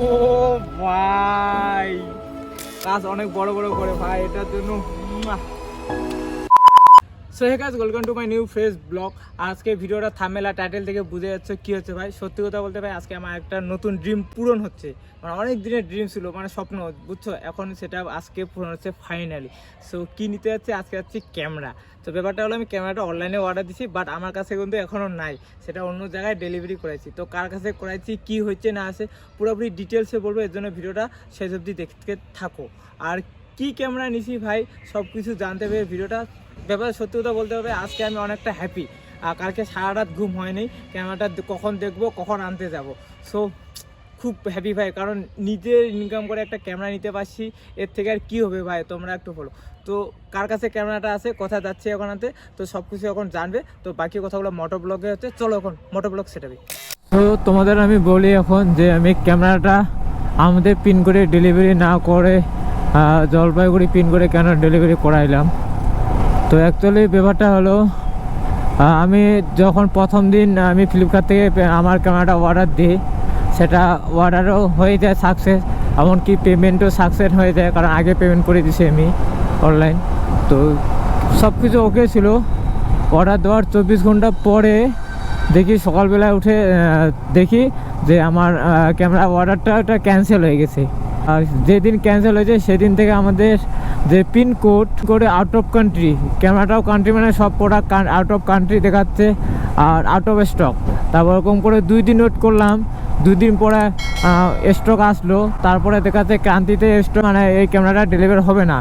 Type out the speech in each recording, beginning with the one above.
ও ভাই। কাজ অনেক বড় বড় করে ভাই এটার জন্য so hey guys welcome to my new fresh blog আজকে ভিডিওটা থামেলা টাইটেল থেকে বুঝে যাচ্ছে কী হচ্ছে ভাই। সত্যি কথা বলতে ভাই, আজকে আমার একটা নতুন ড্রিম পূরণ হচ্ছে। মানে অনেক দিনের ড্রিম ছিল মানে স্বপ্ন, বুঝছ? এখন সেটা আজকে পূরণ হচ্ছে ফাইনালি সো কী নিতে যাচ্ছে? আজকে যাচ্ছে ক্যামেরা তো ব্যাপারটা হলো, আমি ক্যামেরাটা অনলাইনে অর্ডার দিছি বাট আমার কাছে কিন্তু এখনও নাই। সেটা অন্য জায়গায় ডেলিভারি করাইছি। তো কার কাছে করাইছি, কি হচ্ছে না আছে, পুরোপুরি ডিটেলসে বলব, এর জন্য ভিডিওটা শেষ অবধি দেখতে থাকো। আর কি ক্যামেরা নিছি ভাই সব কিছু জানতে পেরে ভিডিওটা ব্যাপারে সত্যি কথা বলতে হবে, আজকে আমি অনেকটা হ্যাপি আর কালকে সারা রাত ঘুম হয়নি ক্যামেরাটা কখন দেখব, কখন আনতে যাব। সো খুব হ্যাপি ভাই, কারণ নিজের ইনকাম করে একটা ক্যামেরা নিতে পারছি, এর থেকে আর কী হবে ভাই, তোমরা একটু বলো। তো কার কাছে ক্যামেরাটা আছে কোথায় যাচ্ছে এখন আনতে, তো সব কিছু এখন জানবে। তো বাকি কথাগুলো মোটো ব্লগে হচ্ছে, চলো এখন মোটো ব্লগ সেটাবে তো তোমাদের আমি বলি এখন যে আমি ক্যামেরাটা আমাদের পিন করে ডেলিভারি না করে জলপাইগুড়ি পিন করে কেন ডেলিভারি করাইলাম। তো অ্যাকচুয়ালি ব্যাপারটা হলো আমি যখন প্রথম দিন আমি ফ্লিপকার্ট থেকে আমার ক্যামেরাটা অর্ডার দিই, সেটা অর্ডারও হয়ে যায় সাকসেস এমনকি পেমেন্টও সাকসেস হয়ে যায়, কারণ আগে পেমেন্ট করে দিছি আমি অনলাইন তো সব কিছু ওকে ছিল। অর্ডার দেওয়ার চব্বিশ ঘণ্টা পরে দেখি সকালবেলায় উঠে দেখি যে আমার ক্যামেরা অর্ডারটা ওটা ক্যান্সেল হয়ে গেছে। আর যেদিন ক্যান্সেল হয়েছে, সেদিন থেকে আমাদের যে পিনকোড করে আউট অফ কান্ট্রি ক্যামেরাটাও কান্ট্রি মানে সব প্রোডাক্ট আউট অফ কান্ট্রি দেখাচ্ছে, আর আউট অফ স্টক তারপর ওরকম করে দুই দিন ওয়েট করলাম, দুই দিন পরে স্টক আসলো, তারপরে দেখাচ্ছে ক্রান্তিতে স্টক মানে এই ক্যামেরাটা ডেলিভারি হবে না।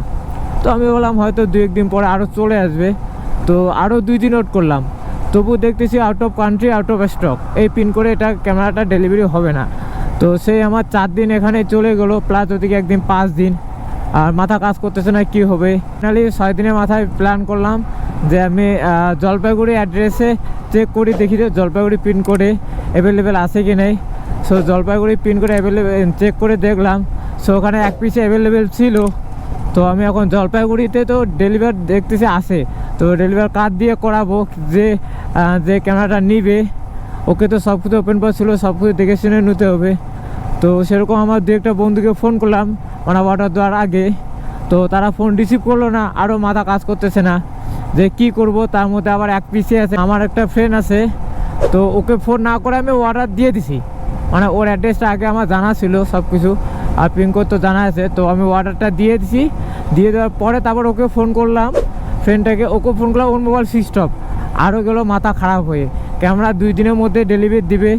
তো আমি বললাম হয়তো দু একদিন পরে আরও চলে আসবে। তো আরও দুই দিন ওয়েট করলাম। তবু দেখতেছি out of country out of stock এই পিন করে এটা ক্যামেরাটা ডেলিভারি হবে না। তো সেই আমার চার দিন এখানে চলে গেলো প্লাস ওদিকে একদিন পাঁচ দিন। আর মাথা কাজ করতেছে না, কি হবে? ফাইনালি ছয় দিনের মাথায় প্ল্যান করলাম যে আমি জলপাইগুড়ি অ্যাড্রেসে চেক করি, দেখি যে জলপাইগুড়ি পিন করে অ্যাভেলেবেল আছে কি নেই। সো জলপাইগুড়ি পিন করে অ্যাভেলেবেল চেক করে দেখলাম। সো ওখানে এক পিসে অ্যাভেলেবেল ছিল। তো আমি এখন জলপাইগুড়িতে তো ডেলিভার দেখতেছি আসে তো ডেলিভার কার্ড দিয়ে করাবো যে যে ক্যামেরাটা নিবে। ওকে তো সব কিছু ওপেন পাস ছিল, সব কিছু দেখে শুনে নিতে হবে। তো সেরকম আমার দু একটা বন্ধুকে ফোন করলাম। মানে অর্ডার দেওয়ার আগে, তো তারা ফোন রিসিভ করল না আরও মাথা কাজ করতেছে না। যে কি করব, তার মধ্যে আবার এক পিসি আছে, আমার একটা ফ্রেন্ড আছে, তো ওকে ফোন না করে আমি অর্ডার দিয়ে দিছি। মানে ওর অ্যাড্রেসটা আগে আমার জানা ছিল সব কিছু আর পিনকোড তো জানা আছে, তো আমি অর্ডারটা দিয়ে দিছি। দিয়ে দেওয়ার পরে তারপর ওকে ফোন করলাম ফ্রেন্ডটাকে ওকে ফোন করলাম, ওর মোবাইল সুইচ অফ আরও গেলো মাথা খারাপ হয়ে। ক্যামেরা দুই দিনের মধ্যে ডেলিভারি দিবে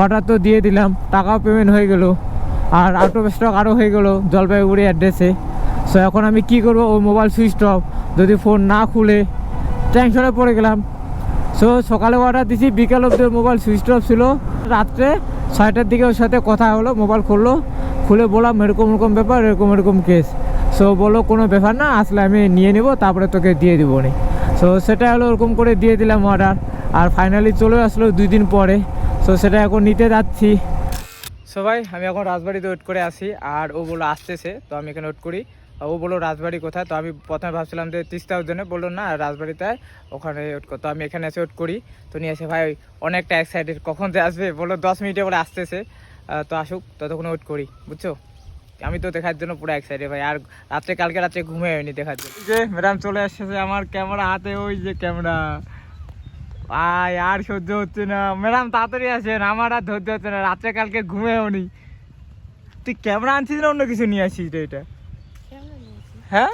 অর্ডার তো দিয়ে দিলাম, টাকাও পেমেন্ট হয়ে গেলো। আর আউট অফ স্টক আরও হয়ে গেলো জলপাইগুড়ি অ্যাড্রেসে সো এখন আমি কি করব? ওই মোবাইল সুইচ অফ যদি ফোন না খুলে টেনশনে পড়ে গেলাম। সো সকালে অর্ডার দিছি, বিকেল অব্দি মোবাইল সুইচ অফ ছিল। রাত্রে ছয়টার দিকে ওর সাথে কথা হলো মোবাইল খুললো। খুলে বললাম, এরকম এরকম ব্যাপার, এরকম এরকম কেস সো বলো কোনো ব্যাপার না, আসলে আমি নিয়ে নেব, তারপরে তোকে দিয়ে দিব নি। সো সেটা হলো ওরকম করে দিয়ে দিলাম অর্ডার আর ফাইনালি চলে আসলো দুই দিন পরে। সো সেটা এখন নিতে যাচ্ছি। সবাই আমি এখন রাজবাড়িতে ওয়েট করে আসি আর ও বলল আসতেছে, তো আমি এখানে ওয়েট করি। ও বলল, রাজবাড়ি কোথায়? তো আমি প্রথমে ভাবছিলাম যে তিস্তা উদ্যানে বলল, না, রাজবাড়িতে ওখানে ওয়েট তো আমি এখানে এসে ওয়েট করি। তো নিয়ে এসে ভাই অনেকটা এক্সাইটেড কখন যে আসবে? বলল, দশ মিনিটে বলে আসতেছে। তো আসুক, ততক্ষণ ওয়েট করি, বুঝছ? আমি তো দেখার জন্য পুরো এক্সাইটেড ভাই, আর রাত্রে, কালকে রাত্রে ঘুমে হয়নি দেখার জন্য। যে ম্যাডাম চলে আসছে আমার ক্যামেরা হাতে, ওই যে ক্যামেরা আয় আর সহ্য হচ্ছে না। ম্যাডাম তাড়াতাড়ি আসেন আমার আর ধৈর্য হচ্ছে না। রাত্রে কালকে ঘুমেও নি তুই ক্যামেরা আনছিস না অন্য কিছু নিয়ে আসিস রে এটা? হ্যাঁ?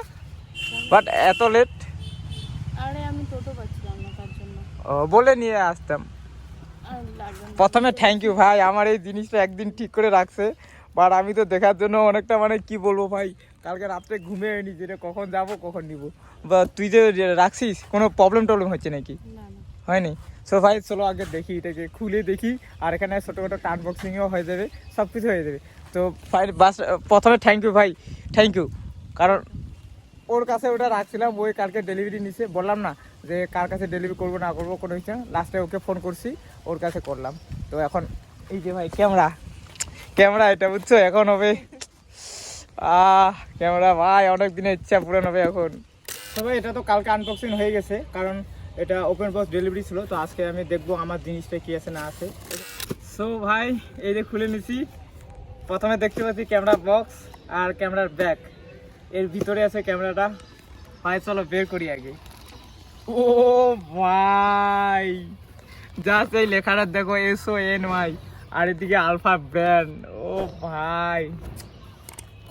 বাট এত লেট আরে আমি টোটো পাচ্ছিলাম না তার জন্য। ও বলে নিয়ে আসতাম। প্রথমে থ্যাংক ইউ ভাই। আমার এই জিনিসটা একদিন ঠিক করে রাখছে। বাট আমি তো দেখার জন্য অনেকটা মানে কি বলব ভাই? কালকে রাত্রে ঘুমে নি যেটা কখন যাব কখন নিব। বা তুই যে রাখছিস? কোনো প্রবলেম টবলেম হচ্ছে নাকি? না। হয়নি? সো ভাই চলো আগে দেখি, এটাকে খুলে দেখি, আর এখানে ছোটোখাটো আনবক্সিংও হয়ে যাবে সব কিছু হয়ে যাবে। তো ফাইন বাস প্রথমে থ্যাংক ইউ ভাই থ্যাংক ইউ কারণ ওর কাছে ওটা রাখছিলাম, ওই কালকে ডেলিভারি নিছে। বললাম না যে কার কাছে ডেলিভারি করব, না করব, কোনো কিছু লাস্টে ওকে ফোন করছি, ওর কাছে করলাম। তো এখন, এই যে ভাই ক্যামেরা ক্যামেরা এটা বুঝছ, এখন হবে। আহ ক্যামেরা ভাই অনেক দিনের ইচ্ছা পূরণ হবে এখন। তবে এটা তো কালকে আনবক্সিং হয়ে গেছে, কারণ এটা ওপেন বক্স ডেলিভারি ছিল, তো আজকে আমি দেখব আমার জিনিসটা কি আছে না আছে। সো ভাই, এই যে খুলে নিছি। প্রথমে দেখতে পাচ্ছি ক্যামেরা বক্স আর ক্যামেরার ব্যাগ এর ভিতরে আছে ক্যামেরাটা ভাই, চলো বের করি আগে। ও ভাই জাস্ট এই লেখাটা দেখো এসও এন ওয়াই আর এদিকে আলফা ব্র্যান্ড ও ভাই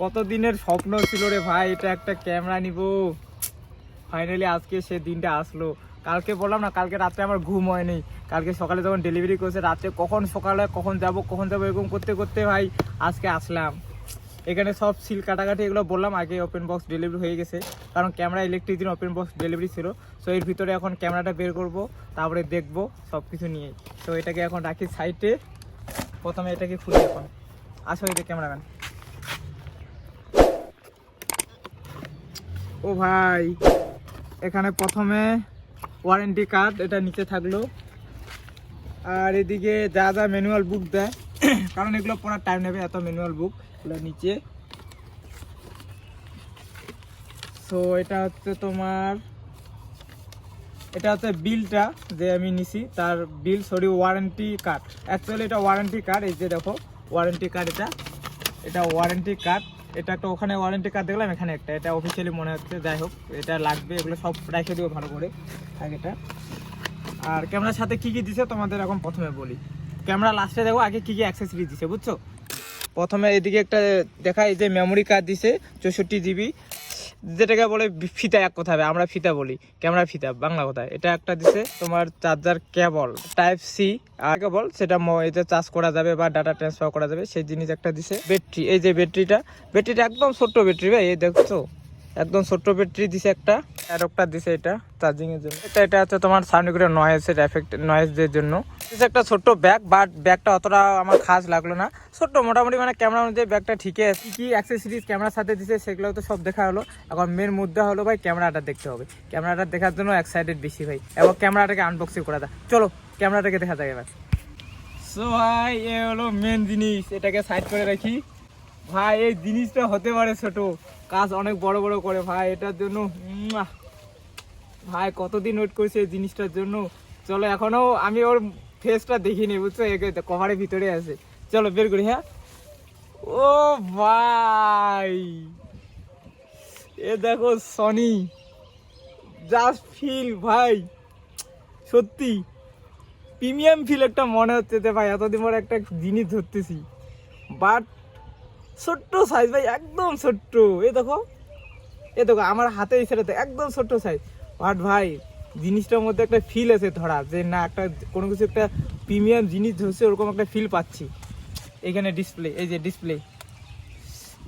কত দিনের স্বপ্ন ছিল রে ভাই, এটা একটা ক্যামেরা নিব। ফাইনালি আজকে সে দিনটা আসলো। কালকে বললাম না, কালকে রাত্রে আমার ঘুম হয়নি। কালকে সকালে যখন ডেলিভারি করেছে রাত্রে কখন সকালে, কখন যাব কখন যাব, এরকম করতে করতে ভাই আজকে আসলাম। এখানে সব সিল কাটাকাটি এগুলো বললাম, আগে ওপেন বক্স ডেলিভারি হয়ে গেছে। কারণ ক্যামেরা ইলেকট্রিক দিন ওপেন বক্স ডেলিভারি ছিল। সো এর ভিতরে এখন ক্যামেরাটা বের করব, তারপরে দেখব সব কিছু নিয়ে। তো এটাকে এখন রাখি সাইডে প্রথমে এটাকে খুলি এখন। আসো এই যে ক্যামেরাম্যান ও ভাই, এখানে প্রথমে ওয়ারেন্টি কার্ড, এটা নিচে থাকল। আর এদিকে যা যা ম্যানুয়াল বুক দেয়, কারণ এগুলো পড়ার টাইম নেবে, এত ম্যানুয়াল বুক এগুলো নিচে। সো এটা হচ্ছে তোমার, এটা হচ্ছে বিলটা যে আমি নিছি, তার bill sorry warranty card actually এটা ওয়ারেন্টি কার্ড এই যে দেখো ওয়ারেন্টি কার্ড এটা। এটা ওয়ারেন্টি কার্ড এটা একটা ওখানে ওয়ারেন্টি কার্ড দেখলাম, এখানে একটা। এটা অফিসিয়ালি মনে হচ্ছে, যাই হোক, এটা লাগবে, এগুলো সব রেখে দিও ভালো করে, আগেটা। আর ক্যামেরার সাথে কী কী দিছে, তোমাদের এখন প্রথমে বলি। ক্যামেরা লাস্টে দেখো, আগে কী কি অ্যাক্সেসরি দিছে, বুঝছ? প্রথমে এদিকে একটা দেখায় যে মেমোরি কার্ড দিছে, চৌষট্টি জিবি যেটাকে বলে ফিতা এক কথা হবে, আমরা ফিতা বলি। ক্যামেরা ফিতা, বাংলা কথায় এটা একটা দিছে তোমার চার্জার কেবল টাইপ সি আর কেবল সেটা এতে চার্জ করা যাবে বা ডাটা ট্রান্সফার করা যাবে, সেই জিনিস একটা দিছে। ব্যাটারি এই যে ব্যাটারিটা ব্যাটারিটা একদম ছোট্ট ব্যাটারি ভাই, এই দেখছ? একদম ছোট্ট ব্যাটারি দিছে একটা। অ্যাডপ্টার দিছে এটা চার্জিং এর জন্য। এটা এটা হচ্ছে তোমার সাউন্ড করে নয়েজের এফেক্ট নয়েজের জন্য। দিছে একটা ছোট্ট ব্যাগ বাট ব্যাগটা অতটা আমার খাস লাগল না। ছোট্ট, মোটামুটি মানে ক্যামেরা অনুযায়ী ব্যাগটা ঠিকই আছে। কি কি অ্যাক্সেসরিজ ক্যামেরার সাথে দিছে সেগুলো তো সব দেখা হলো। এখন মেন মুদ্রা হলো ভাই ক্যামেরাটা দেখতে হবে। ক্যামেরাটা দেখার জন্য এক্সাইটেড বেশি ভাই। এবং ক্যামেরাটাকে আনবক্সিং করা যায় চলো ক্যামেরাটাকে দেখা যায় এবার। সো ভাই, এ হলো মেন জিনিস। এটাকে সাইড করে রাখি। ভাই, এই জিনিসটা হতে পারে ছোট। কাজ অনেক বড় বড় করে, ভাই, এটার জন্য। ভাই, কতদিন ওয়েট করেছে এই জিনিসটার জন্য? চলো, এখনও আমি ওর ফেসটা দেখিনি, বুঝছ? কভারের ভিতরে আছে। চলো, বের করি হ্যাঁ? ও ভাই! এ দেখো সনি জাস্ট ফিল ভাই। সত্যি। প্রিমিয়াম ফিল একটা মনে হচ্ছে যে, ভাই, এতদিন পর একটা জিনিস ধরতেছি। বাট ছোট্ট সাইজ ভাই, একদম ছোট্ট। এ দেখো এ দেখো, আমার হাতে ইসারাতে একদম ছোট্ট সাইজ বাট ভাই, জিনিসটার মধ্যে একটা ফিল আছে ধরা, যে না, একটা কোনো কিছু একটা প্রিমিয়াম জিনিস ধরছে, ওরকম একটা ফিল পাচ্ছি। এখানে ডিসপ্লে এই যে ডিসপ্লে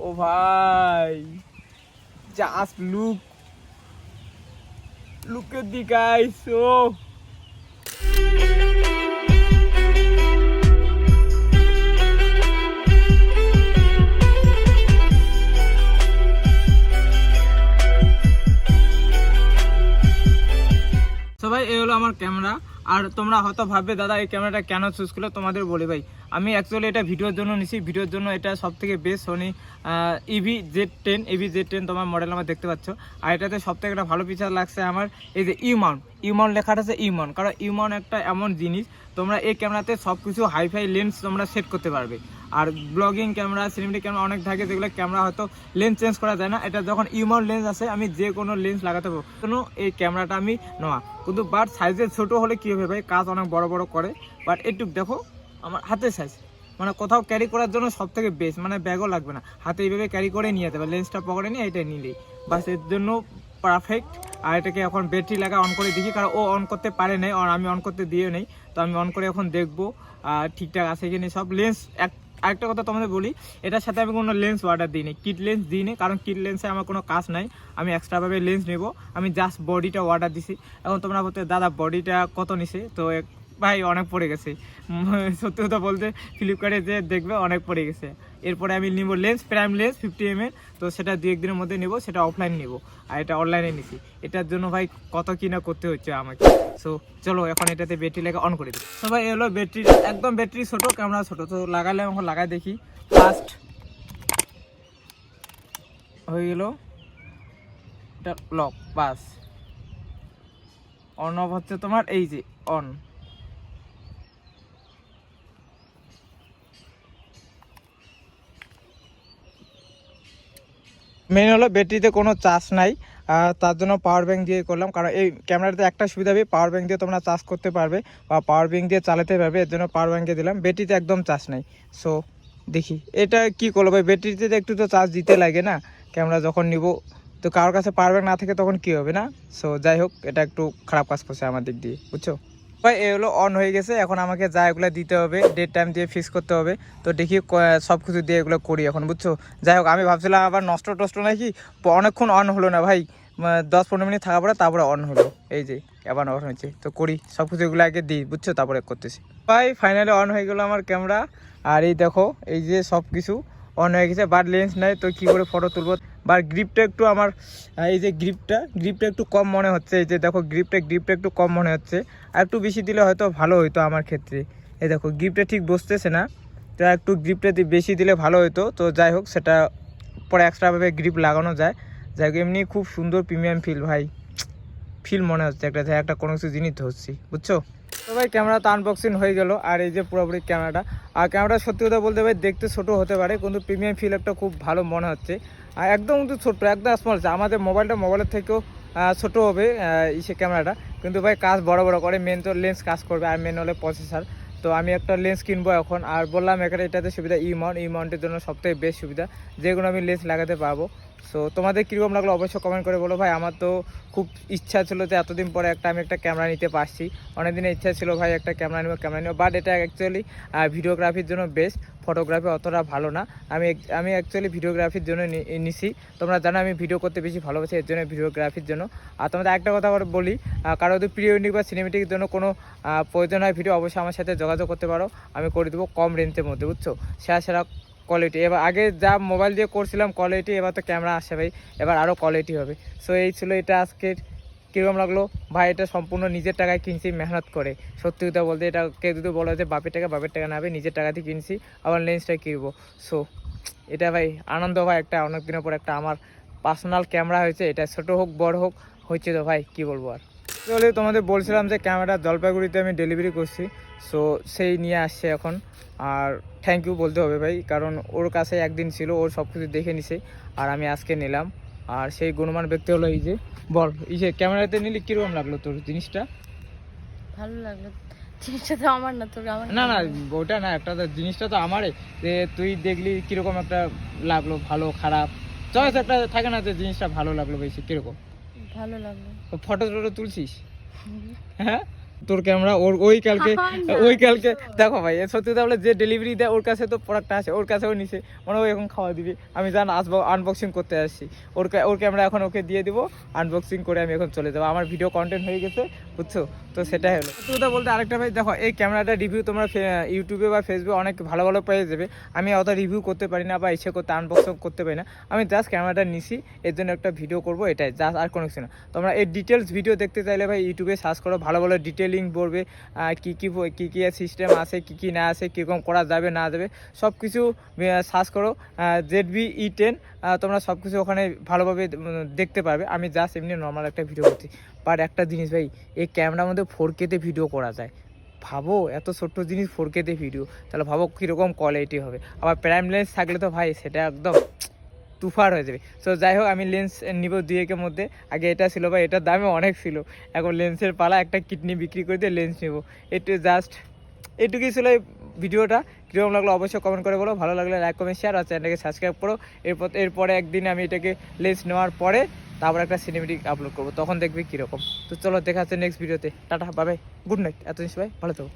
ও ভাই জাস্ট লুক লুকের এট দি গাইস ও সবাই এ হলো আমার ক্যামেরা। আর তোমরা হয়তো ভাববে দাদা, এই ক্যামেরাটা কেন চুজ করলে তোমাদের বলি ভাই। আমি অ্যাকচুয়ালি এটা ভিডিওর জন্য নিছি। ভিডিওর জন্য এটা সব থেকে best Sony EV Z ten EV Z ten তোমার মডেল আমার দেখতে পাচ্ছ। আর এটাতে সব থেকে একটা ভালো ফিচার লাগছে আমার, এই যে ইউমাউন্ট ইউমাউন্ট লেখাটা আছে ইউমাউন্ট কারণ ইউমাউন্ট একটা এমন জিনিস, তোমরা এই ক্যামেরাতে সব কিছু হাইফাই লেন্স তোমরা সেট করতে পারবে। আর ব্লগিং ক্যামেরা সিনেমেটিক ক্যামেরা অনেক থাকে, যেগুলো ক্যামেরা হয়তো লেন্স চেঞ্জ করা যায় না। এটা যখন ইউমাউন্ট লেন্স আছে আমি যে কোনো লেন্স লাগাতে পারব। কোনো এই ক্যামেরাটা আমি নেওয়া। কিন্তু বাট সাইজে ছোটো হলে কী হবে ভাই? কাজ অনেক বড় বড় করে। বাট একটু দেখো। আমার হাতের সাইজ মানে কোথাও ক্যারি করার জন্য সব থেকে বেস্ট মানে ব্যাগও লাগবে না। হাতে এইভাবে ক্যারি করে নিয়ে যেতে হবে লেন্সটা পকেটে নিয়ে এটা নিলেই। বাসের জন্য পারফেক্ট আর এটাকে এখন ব্যাটারি লাগা অন করে দেখি, কারণ ও অন করতে পারে নাই, আর আমি অন করতে দিয়ে নেই। তো আমি অন করে এখন দেখব, আর ঠিকঠাক আছে কি সব লেন্স এক, আরেকটা কথা তোমাদের বলি, এটার সাথে আমি কোনো লেন্স অর্ডার দিইনি কিট লেন্স দিইনি কারণ কিট লেন্সে আমার কোনো কাজ নাই। আমি এক্সট্রাভাবে লেন্স নেব, আমি জাস্ট বডিটা অর্ডার দিছি। এখন তোমরা বলতে দাদা বডিটা কত নিছে? তো ভাই, অনেক পড়ে গেছে। সত্যি কথা বলতে ফ্লিপকার্টে যে দেখবে, অনেক পড়ে গেছে। এরপরে আমি নিব lens prime lens fifty M তো সেটা দু একদিনের মধ্যে নেব, সেটা অফলাইন নেব। আর এটা অনলাইনে নিছি। এটার জন্য ভাই, কত কি না করতে হচ্ছে আমাকে। সো চলো, এখন এটাতে ব্যাটারি লেগে অন করে দিই। তো ভাই, এলো ব্যাটারি একদম ব্যাটারি ছোট ক্যামেরা ছোট। তো লাগালে এখন লাগাই দেখি। ফার্স্ট হয়ে গেল। এটা লক বাস। অন অফ হচ্ছে তোমার, এই যে অন মেন হলো ব্যাটারিতে কোনো চার্জ নাই তার জন্য পাওয়ার ব্যাঙ্ক দিয়ে করলাম। কারণ এই ক্যামেরাতে একটা সুবিধা হবে পাওয়ার ব্যাঙ্ক দিয়ে তোমরা চার্জ করতে পারবে বা পাওয়ার ব্যাঙ্ক দিয়ে চালাতে পারবে, এর জন্য পাওয়ার ব্যাঙ্কে দিলাম। ব্যাটারিতে একদম চার্জ নাই। সো দেখি, এটা কি করল ভাই ব্যাটারিতে তো একটু তো চার্জ দিতে লাগে না, ক্যামেরা যখন নিব, তো কারোর কাছে পাওয়ার ব্যাঙ্ক না থাকে তখন কি হবে না? সো যাই হোক, এটা একটু খারাপ কাজ করছে আমার দিক দিয়ে, বুঝছ? ভাই, এগুলো অন হয়ে গেছে। এখন আমাকে যা এগুলো দিতে হবে ডেট টাইম দিয়ে ফিক্স করতে হবে। তো দেখি সব কিছু দিয়ে এগুলো করি এখন, বুঝছ? যাই হোক, আমি ভাবছিলাম আবার নষ্ট টষ্ট নাকি অনেকক্ষণ অন হলো না ভাই। দশ পনেরো মিনিট থাকার পরে তারপরে অন হলো। এই যে আবার অন হয়েছে। তো করি, সব কিছু এগুলো আগে দিই, বুঝছ? তারপরে করতেছি। ভাই ফাইনালি অন হয়ে গেলো আমার ক্যামেরা আর এই দেখো, এই যে সব কিছু অন হয়ে গেছে বাট লেন্স নাই, তো কি করে ফটো তুলবো? বাট গ্রিপটা একটু আমার এই যে গ্রিপটা গ্রিপটা একটু কম মনে হচ্ছে, এই যে দেখো গ্রিপটা গ্রিপটা একটু কম মনে হচ্ছে। আর একটু বেশি দিলে হয়তো ভালো হতো আমার ক্ষেত্রে। এই দেখো গ্রিপটা ঠিক বসতেছে না, তো একটু গ্রিপটা বেশি দিলে ভালো হতো তো যাই হোক, সেটা পরে এক্সট্রাভাবে গ্রিপ লাগানো যায়। যাই হোক, এমনি খুব সুন্দর প্রিমিয়াম ফিল ভাই। ফিল মনে হচ্ছে একটা যে একটা কোনো কিছু জিনিস ধরছি, বুঝছ? তো ভাই ক্যামেরা তো আনবক্সিং হয়ে গেল, আর এই যে পুরোপুরি ক্যামেরাটা আর ক্যামেরাটা সত্যি কথা বলতে ভাই, দেখতে ছোটো হতে পারে, কিন্তু প্রিমিয়াম ফিল একটা খুব ভালো মনে হচ্ছে। আর একদম কিন্তু ছোট্ট, একদম স্মল আমাদের মোবাইলটা মোবাইলের থেকেও ছোট হবে ইসে ক্যামেরাটা কিন্তু ভাই, কাজ বড় বড় করে মেন তো লেন্স কাজ করবে, আর মেন হলে প্রসেসর তো আমি একটা লেন্স কিনবো এখন, আর বললাম এখানে এটাতে সুবিধা ই মাউন্ট ই মাউন্টের জন্য সবথেকে বেস্ট সুবিধা, যেগুলো আমি লেন্স লাগাতে পারব। সো তোমাদের কীরকম লাগল অবশ্যই কমেন্ট করে বলো ভাই। আমার তো খুব ইচ্ছা ছিল যে এতদিন পরে একটা আমি একটা ক্যামেরা নিতে পারছি। অনেক দিনের ইচ্ছা ছিল ভাই একটা ক্যামেরা নেব ক্যামেরা নেব। বাট এটা অ্যাকচুয়ালি ভিডিওগ্রাফির জন্য বেস্ট ফটোগ্রাফি অতটা ভালো না। আমি আমি অ্যাকচুয়ালি ভিডিওগ্রাফির জন্য নিছি। তোমরা জানো আমি ভিডিও করতে বেশি ভালোবাসি, এর জন্য ভিডিওগ্রাফির জন্য। আর তোমাদের একটা কথা আবার বলি কারও যদি প্রি ওয়েডিং বা সিনেমেটিকের জন্য কোনো প্রয়োজন হয় ভিডিও অবশ্যই আমার সাথে যোগাযোগ করতে পারো। আমি করে দেবো কম রেঞ্জের মধ্যে, বুঝছ? সেরা সেরা কোয়ালিটি এবার আগে যা মোবাইল দিয়ে করছিলাম কোয়ালিটি এবার তো ক্যামেরা আসে ভাই। এবার আরও কোয়ালিটি হবে। সো এই ছিল এটা আজকের কীরকম লাগল? ভাই, এটা সম্পূর্ণ নিজের টাকায় কিনছি, মেহনত করে। সত্যি কথা বলতে, এটা কেউ যদি বলে যে বাপের টাকা বাপের টাকা নেবে নিজের টাকাতে কিনছি, আবার লেন্সটা কিনবো। সো এটা ভাই, আনন্দ ভাই, একটা অনেক দিনের পর একটা আমার পার্সোনাল ক্যামেরা হয়েছে। এটা ছোটো হোক, বড় হোক, হচ্ছে তো ভাই, কি বলব আর। তাহলে তোমাদের বলছিলাম যে ক্যামেরা জলপাইগুড়িতে আমি ডেলিভারি করছি সো সেই নিয়ে আসছে এখন। আর থ্যাংক ইউ বলতে হবে ভাই কারণ ওর কাছে একদিন ছিল ওর সব কিছু দেখে নিছে আর আমি আজকে নিলাম। আর সেই গুণমান ব্যক্তি হলো এই যে বল এই যে ক্যামেরাতে নিলি কীরকম লাগল তোর জিনিসটা? ভালো লাগল। জিনিসটা তো আমার না তোর আমার না না ওটা না একটা জিনিসটা তো আমারই যে তুই দেখলি কীরকম একটা লাগল ভালো খারাপ। চয়েস একটা থাকে না যে জিনিসটা ভালো লাগল বেশি কীরকম? ভালো লাগল। ফটো টটো তুলছিস হ্যাঁ? তোর ক্যামেরা ওর ওই কালকে ওই কালকে দেখো ভাই সত্যি তাহলে যে ডেলিভারি দেয় ওর কাছে তো প্রোডাক্ট আসে ওর কাছেও নিছে। মানে ও এখন খাওয়া দিবি। আমি জান আসব আনবক্সিং করতে আসছি। ওর ওর ক্যামেরা এখন ওকে দিয়ে দিব আনবক্সিং করে আমি এখন চলে যাব। আমার ভিডিও কন্টেন্ট হয়ে গেছে বুঝছ? তো সেটাই হলো। সত্যি কথা বলতে আরেকটা ভাই দেখো এই ক্যামেরাটা রিভিউ তোমরা ইউটিউবে বা ফেসবুকে অনেক ভালো ভালো পেয়ে যাবে। আমি অত রিভিউ করতে পারি না বা ইচ্ছে করতে আনবক্সিং করতে পারি না। আমি জাস্ট ক্যামেরাটা নিছি এর জন্য একটা ভিডিও করব এটাই। জাস্ট আর কোনো কিছু না। তোমরা এই ডিটেলস ভিডিও দেখতে চাইলে ভাই ইউটিউবে সার্চ করো ভালো ভালো ডিটেলিং পড়বে কি কি কি কি সিস্টেম আছে, কি কি না আছে, কীরকম করা যাবে, না যাবে সব কিছু সার্চ করো জেড বি ই টেন তোমরা সব কিছু ওখানে ভালোভাবে দেখতে পারবে। আমি জাস্ট এমনি নর্মাল একটা ভিডিও করছি। বাট একটা জিনিস ভাই, এই ক্যামেরার মধ্যে ফোর কেতে ভিডিও করা যায়। ভাবো, এত ছোট্ট জিনিস ফোর কেতে ভিডিও তাহলে ভাবো কীরকম কোয়ালিটি হবে। আবার প্রাইম লেন্স থাকলে তো ভাই, সেটা একদম তুফার হয়ে যাবে। সো যাই হোক আমি লেন্স নিব দুই একের মধ্যে। আগে এটা ছিল বা এটার দামে অনেক ছিল। এখন লেন্সের পালা, একটা কিডনি বিক্রি করে দিয়ে লেন্স নেব। একটু জাস্ট এটুকুই ছিল এই ভিডিওটা। কীরকম লাগল অবশ্যই কমেন্ট করে বলো। ভালো লাগলে লাইক কমেন্ট শেয়ার আর চ্যানেলটাকে সাবস্ক্রাইব করো। এরপর, এরপরে একদিন আমি এটাকে লেন্স নেওয়ার পরে তারপর একটা সিনেমেটিক আপলোড করব। তখন দেখবি কীরকম। তো চলো, দেখা হচ্ছে নেক্সট ভিডিওতে টাটা বাই গুড নাইট এত জিনিস ভাই, ভালো থাকো।